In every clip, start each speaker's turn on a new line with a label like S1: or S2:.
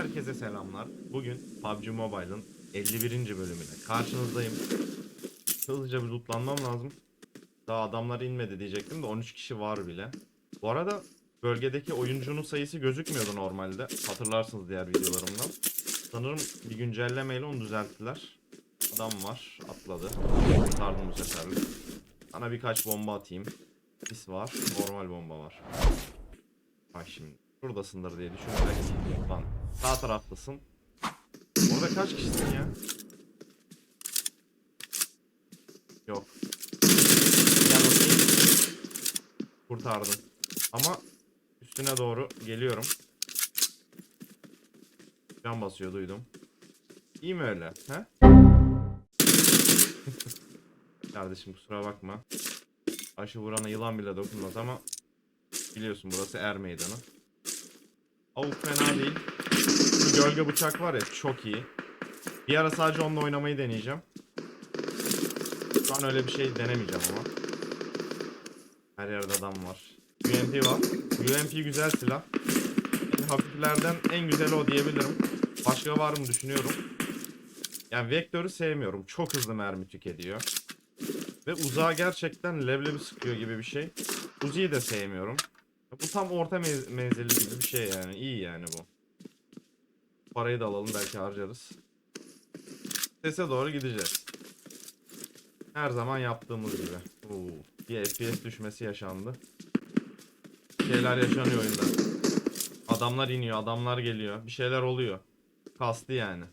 S1: Herkese selamlar. Bugün PUBG Mobile'ın 51. bölümüne karşınızdayım. Hızlıca bir lootlanmam lazım. Daha adamlar inmedi diyecektim de 13 kişi var bile. Bu arada bölgedeki oyuncunun sayısı gözükmüyordu normalde. Hatırlarsınız diğer videolarımdan. Sanırım bir güncellemeyle onu düzelttiler. Adam var, atladı. Kurtardım bu seferlik. Sana birkaç bomba atayım. Sis var, normal bomba var. Bak şimdi. Şuradasındır diye düşünerek. Lan sağ taraftasın. Orada kaç kişisin ya? Yok. Bakayım. Kurtardım. Ama üstüne doğru geliyorum. Can basıyor duydum. İyi mi öyle? He? Kardeşim kusura bakma. Aşı vurana yılan bile dokunmaz ama biliyorsun burası er meydanı. Avuk fena değil. Gölge bıçak var ya çok iyi. Bir ara sadece onunla oynamayı deneyeceğim. Şu an öyle bir şey denemeyeceğim ama. Her yerde adam var. UMP var. UMP güzel silah. En hafiflerden en güzeli o diyebilirim. Başka var mı düşünüyorum. Yani Vektör'ü sevmiyorum. Çok hızlı mermi tüketiyor. Ve uzağa gerçekten leblebi sıkıyor gibi bir şey. Uzi'yi de sevmiyorum. Bu tam orta mez- menzilli gibi bir şey yani. İyi yani bu. Parayı da alalım belki harcarız. Sese doğru gideceğiz. Her zaman yaptığımız gibi. Oo, bir FPS düşmesi yaşandı. Şeyler yaşanıyor oyunda. Adamlar iniyor, adamlar geliyor. Bir şeyler oluyor. Kastı yani.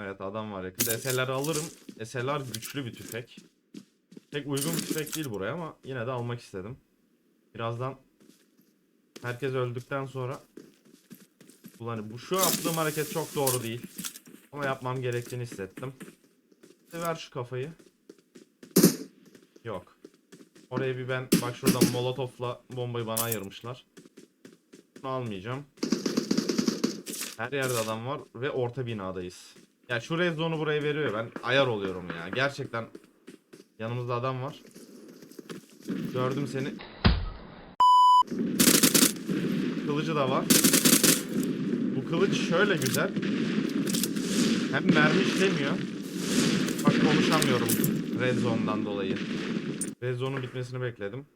S1: Evet adam var yakında. SLR alırım. SLR güçlü bir tüfek. Pek uygun bir tüfek değil buraya ama yine de almak istedim. Birazdan herkes öldükten sonra Ulan bu şu yaptığım hareket çok doğru değil. Ama yapmam gerektiğini hissettim. Ver şu kafayı. Yok. Oraya bir ben bak şuradan molotofla bombayı bana ayırmışlar. Bunu almayacağım. Her yerde adam var ve orta binadayız. Ya şu red zone'u buraya veriyor ben ayar oluyorum ya. Gerçekten yanımızda adam var. Gördüm seni. Kılıcı da var. Kılıç şöyle güzel. Hem mermi işlemiyor. Bak konuşamıyorum Red Zone'dan dolayı. Red Zone'un bitmesini bekledim.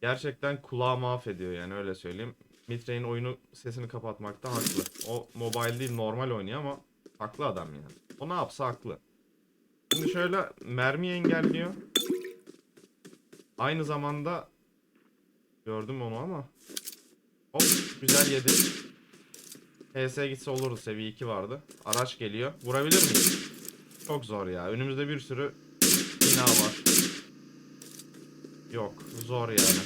S1: Gerçekten kulağı mahvediyor yani öyle söyleyeyim. Mitray'in oyunu sesini kapatmakta haklı. O mobile değil normal oynuyor ama haklı adam yani. O ne yapsa haklı. Şimdi şöyle mermi engelliyor. Aynı zamanda gördüm onu ama Hop güzel yedi. HS gitse olurdu seviye 2 vardı. Araç geliyor. Vurabilir miyim? Çok zor ya. Önümüzde bir sürü bina var. Yok. Zor yani.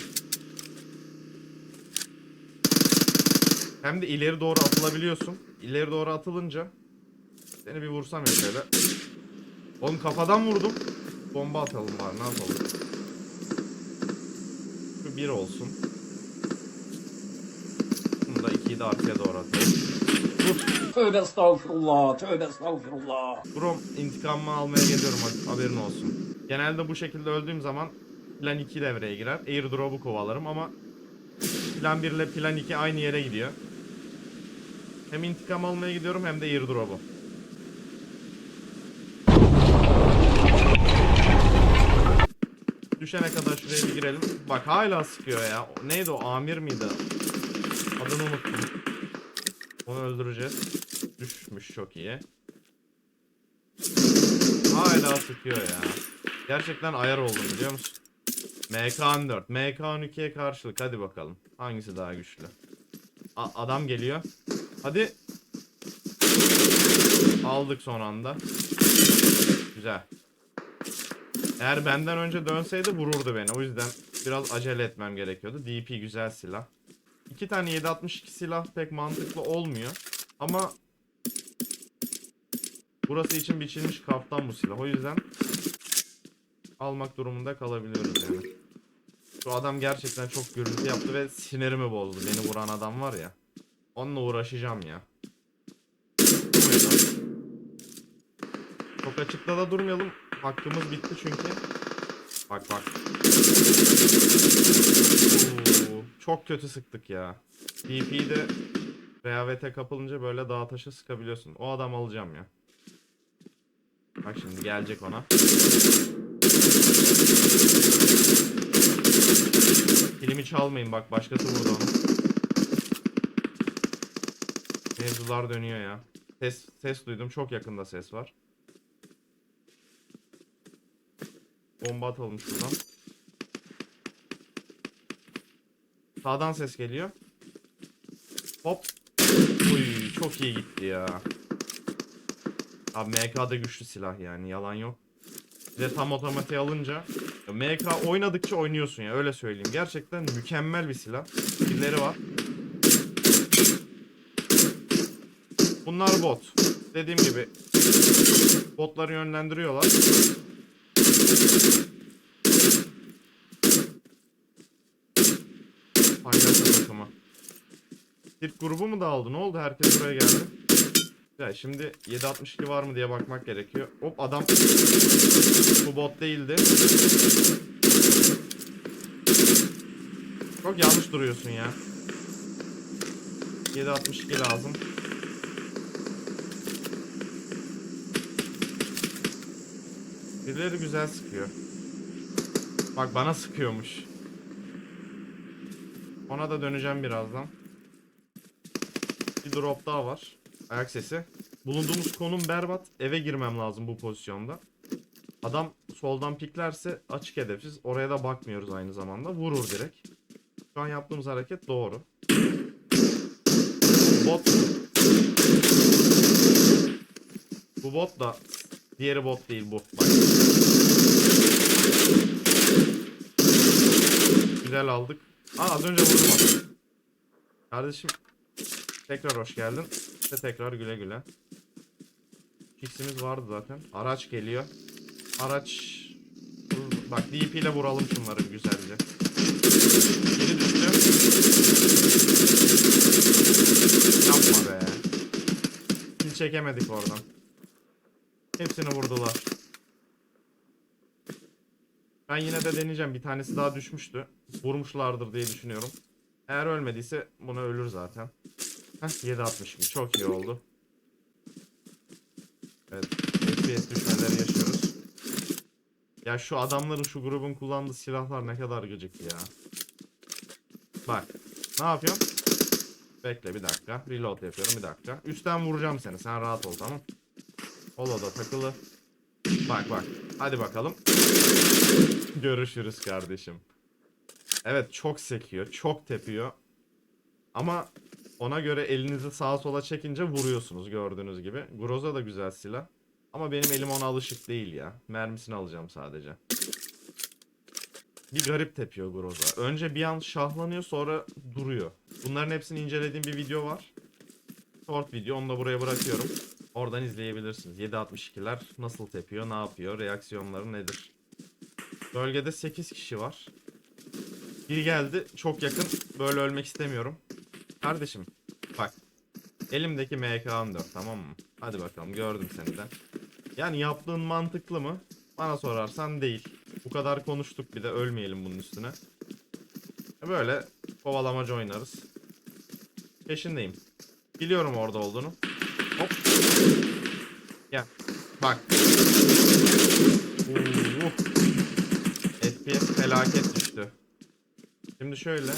S1: Hem de ileri doğru atılabiliyorsun. İleri doğru atılınca seni bir vursam ya şöyle. Oğlum kafadan vurdum. Bomba atalım var. Ne yapalım? Şu bir olsun. De arkaya doğru. Vur.
S2: Tövbe estağfurullah, tövbe estağfurullah.
S1: Brom intikamımı almaya geliyorum ha- haberin olsun. Genelde bu şekilde öldüğüm zaman plan 2 devreye girer. Airdrop'u kovalarım ama plan 1 ile plan 2 aynı yere gidiyor. Hem intikam almaya gidiyorum hem de airdrop'u. Düşene kadar şuraya bir girelim. Bak hala sıkıyor ya. O- Neydi o? Amir miydi? Adını unuttum. Onu öldüreceğiz. Düşmüş çok iyi. Hala sıkıyor ya. Gerçekten ayar oldum biliyor musun? MK14. MK12'ye karşılık hadi bakalım. Hangisi daha güçlü? A- adam geliyor. Hadi. Aldık son anda. Güzel. Eğer benden önce dönseydi vururdu beni. O yüzden biraz acele etmem gerekiyordu. DP güzel silah. İki tane 762 silah pek mantıklı olmuyor. Ama burası için biçilmiş kaftan bu silah. O yüzden almak durumunda kalabiliyoruz yani. Şu adam gerçekten çok gürültü yaptı ve sinirimi bozdu. Beni vuran adam var ya. Onunla uğraşacağım ya. Çok açıkta da durmayalım. Hakkımız bitti çünkü. Bak bak. Oo, çok kötü sıktık ya. DP'yi de rehavete kapılınca böyle dağ taşı sıkabiliyorsun. O adam alacağım ya. Bak şimdi gelecek ona. Kilimi çalmayın bak başkası vurdu onu. Mevzular dönüyor ya. Ses ses duydum. Çok yakında ses var. Bomba atalım şuradan. Sağdan ses geliyor. Hop. Uy çok iyi gitti ya. Abi MK da güçlü silah yani yalan yok. Bir de tam otomatiğe alınca ya MK oynadıkça oynuyorsun ya öyle söyleyeyim. Gerçekten mükemmel bir silah. Skill'leri var. Bunlar bot. Dediğim gibi botları yönlendiriyorlar. Takımı. Sirk grubu mu dağıldı? Ne oldu? Herkes buraya geldi. Ya şimdi 762 var mı diye bakmak gerekiyor. Hop adam bu bot değildi. Çok yanlış duruyorsun ya. 762 lazım. Birileri güzel sıkıyor. Bak bana sıkıyormuş. Ona da döneceğim birazdan. Bir drop daha var. Ayak sesi. Bulunduğumuz konum berbat. Eve girmem lazım bu pozisyonda. Adam soldan piklerse açık hedefsiz. Oraya da bakmıyoruz aynı zamanda. Vurur direkt. Şu an yaptığımız hareket doğru. Bot. Bu bot da diğeri bot değil bu. Bak. Güzel aldık. Aa az önce vurdum adamı. Kardeşim tekrar hoş geldin. Ve tekrar güle güle. X'imiz vardı zaten. Araç geliyor. Araç Bak DP ile vuralım şunları güzelce. Biri düştü. Yapma be. Kill çekemedik oradan. Hepsini vurdular. Ben yine de deneyeceğim. Bir tanesi daha düşmüştü. Vurmuşlardır diye düşünüyorum. Eğer ölmediyse buna ölür zaten. Heh 7.62 çok iyi oldu. Evet FPS düşmeleri yaşıyoruz. Ya şu adamların şu grubun kullandığı silahlar ne kadar gıcık ya. Bak ne yapıyorum? Bekle bir dakika. Reload yapıyorum bir dakika. Üstten vuracağım seni sen rahat ol tamam. Holo'da takılı. Bak bak. Hadi bakalım. Görüşürüz kardeşim. Evet çok sekiyor. Çok tepiyor. Ama ona göre elinizi sağa sola çekince vuruyorsunuz gördüğünüz gibi. Groza da güzel silah. Ama benim elim ona alışık değil ya. Mermisini alacağım sadece. Bir garip tepiyor Groza. Önce bir an şahlanıyor sonra duruyor. Bunların hepsini incelediğim bir video var. Short video onu da buraya bırakıyorum. Oradan izleyebilirsiniz. 7.62'ler nasıl tepiyor, ne yapıyor, reaksiyonları nedir? Bölgede 8 kişi var. Biri geldi çok yakın. Böyle ölmek istemiyorum. Kardeşim bak. Elimdeki MK14 tamam mı? Hadi bakalım gördüm seni de. Yani yaptığın mantıklı mı? Bana sorarsan değil. Bu kadar konuştuk bir de ölmeyelim bunun üstüne. Böyle kovalamaca oynarız. Peşindeyim. Biliyorum orada olduğunu. Hop. Gel. Bak. Oo. Felaket düştü. Şimdi şöyle.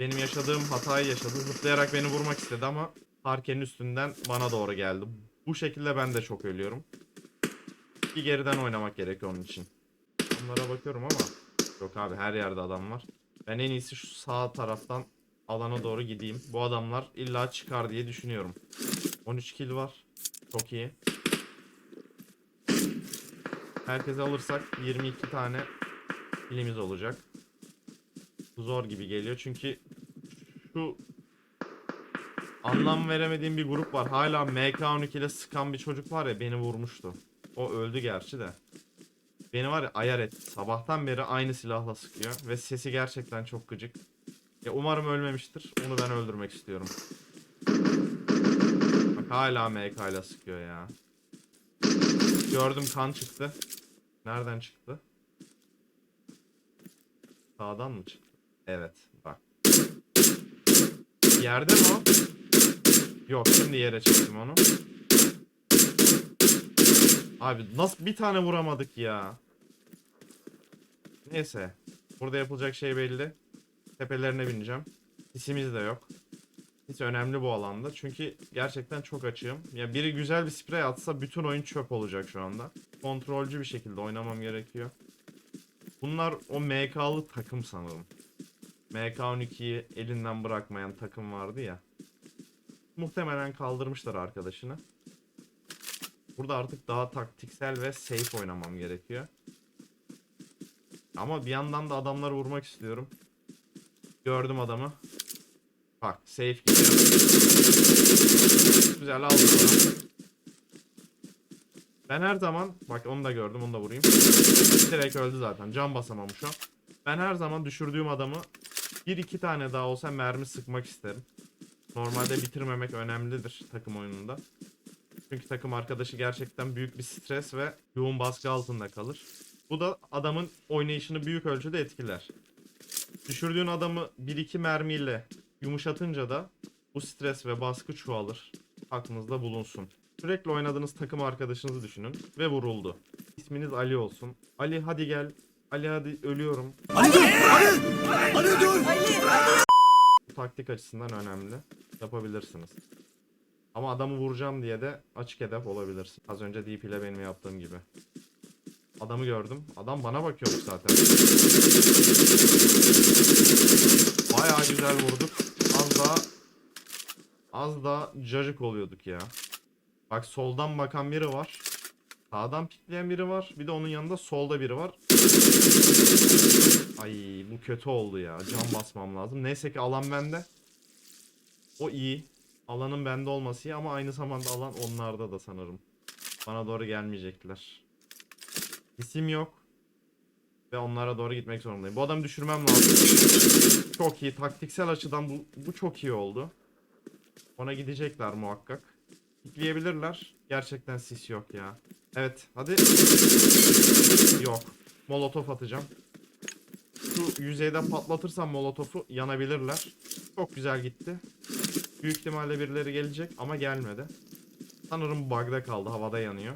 S1: Benim yaşadığım hatayı yaşadı. Zıplayarak beni vurmak istedi ama parkenin üstünden bana doğru geldi. Bu şekilde ben de çok ölüyorum. Bir geriden oynamak gerekiyor onun için. Onlara bakıyorum ama yok abi her yerde adam var. Ben en iyisi şu sağ taraftan alana doğru gideyim. Bu adamlar illa çıkar diye düşünüyorum. 13 kill var. Çok iyi. Herkese alırsak 22 tane kilimiz olacak. Bu zor gibi geliyor çünkü şu anlam veremediğim bir grup var. Hala MK12 ile sıkan bir çocuk var ya beni vurmuştu. O öldü gerçi de. Beni var ya ayar etti. Sabahtan beri aynı silahla sıkıyor ve sesi gerçekten çok gıcık. Ya umarım ölmemiştir. Onu ben öldürmek istiyorum. Bak hala MK ile sıkıyor ya. Gördüm kan çıktı. Nereden çıktı? Sağdan mı çıktı? Evet bak. Yerde mi o? Yok şimdi yere çektim onu. Abi nasıl bir tane vuramadık ya. Neyse. Burada yapılacak şey belli. Tepelerine bineceğim. Sisimiz de yok. Sis önemli bu alanda. Çünkü gerçekten çok açığım. Ya biri güzel bir sprey atsa bütün oyun çöp olacak şu anda. Kontrolcü bir şekilde oynamam gerekiyor. Bunlar o MK'lı takım sanırım. MK12'yi elinden bırakmayan takım vardı ya. Muhtemelen kaldırmışlar arkadaşını. Burada artık daha taktiksel ve safe oynamam gerekiyor. Ama bir yandan da adamları vurmak istiyorum. Gördüm adamı. Bak safe gidiyor. Güzel aldım. Ben her zaman bak onu da gördüm onu da vurayım. Direkt öldü zaten. Can basamamış o. Ben her zaman düşürdüğüm adamı bir iki tane daha olsa mermi sıkmak isterim. Normalde bitirmemek önemlidir takım oyununda. Çünkü takım arkadaşı gerçekten büyük bir stres ve yoğun baskı altında kalır. Bu da adamın oynayışını büyük ölçüde etkiler. Düşürdüğün adamı 1-2 mermiyle yumuşatınca da bu stres ve baskı çoğalır. Aklınızda bulunsun. Sürekli oynadığınız takım arkadaşınızı düşünün ve vuruldu. İsminiz Ali olsun. Ali hadi gel. Ali hadi ölüyorum. Bu taktik açısından önemli. Yapabilirsiniz. Ama adamı vuracağım diye de açık hedef olabilirsin. Az önce DP ile benim yaptığım gibi. Adamı gördüm. Adam bana bakıyormuş zaten. Bayağı güzel vurduk. Az daha az daha cacık oluyorduk ya. Bak soldan bakan biri var. Sağdan pikleyen biri var. Bir de onun yanında solda biri var. Ay bu kötü oldu ya. Can basmam lazım. Neyse ki alan bende. O iyi. Alanın bende olması iyi ama aynı zamanda alan onlarda da sanırım. Bana doğru gelmeyecekler. İsim yok. Ve onlara doğru gitmek zorundayım. Bu adamı düşürmem lazım. Çok iyi. Taktiksel açıdan bu, bu çok iyi oldu. Ona gidecekler muhakkak. Pikleyebilirler. Gerçekten sis yok ya. Evet hadi. Yok. Molotof atacağım. Şu yüzeyden patlatırsam molotofu yanabilirler. Çok güzel gitti. Büyük ihtimalle birileri gelecek ama gelmedi. Sanırım bug'da kaldı. Havada yanıyor.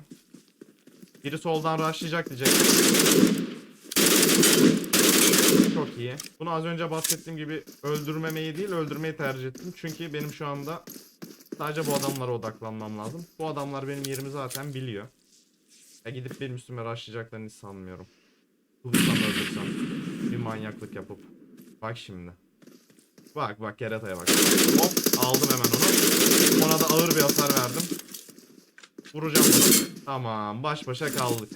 S1: Biri soldan rushlayacak diyecek. Çok iyi. Bunu az önce bahsettiğim gibi öldürmemeyi değil öldürmeyi tercih ettim. Çünkü benim şu anda sadece bu adamlara odaklanmam lazım. Bu adamlar benim yerimi zaten biliyor. Ya gidip benim üstüme rushlayacaklarını hiç sanmıyorum. Bulursam öldürsem. Bir manyaklık yapıp. Bak şimdi. Bak bak kerataya bak. Hop aldım hemen onu. Ona da ağır bir hasar verdim. Vuracağım bunu. Tamam baş başa kaldık.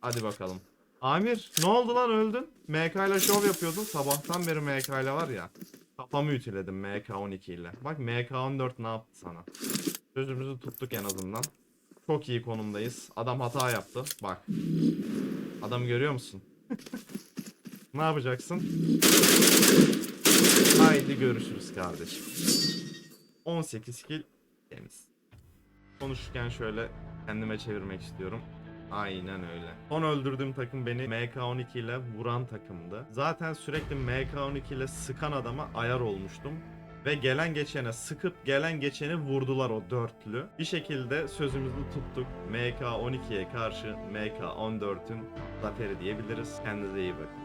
S1: Hadi bakalım. Amir ne oldu lan öldün? MK ile şov yapıyordun. Sabahtan beri MK ile var ya. Kafamı ütüledim MK12 ile. Bak MK14 ne yaptı sana? Sözümüzü tuttuk en azından. Çok iyi konumdayız. Adam hata yaptı. Bak. Adamı görüyor musun? ne yapacaksın? Haydi görüşürüz kardeşim. 18 kill temiz. Konuşurken şöyle kendime çevirmek istiyorum. Aynen öyle. Son öldürdüğüm takım beni MK12 ile vuran takımdı. Zaten sürekli MK12 ile sıkan adama ayar olmuştum. Ve gelen geçene sıkıp gelen geçeni vurdular o dörtlü. Bir şekilde sözümüzü tuttuk. MK12'ye karşı MK14'ün zaferi diyebiliriz. Kendinize iyi bakın.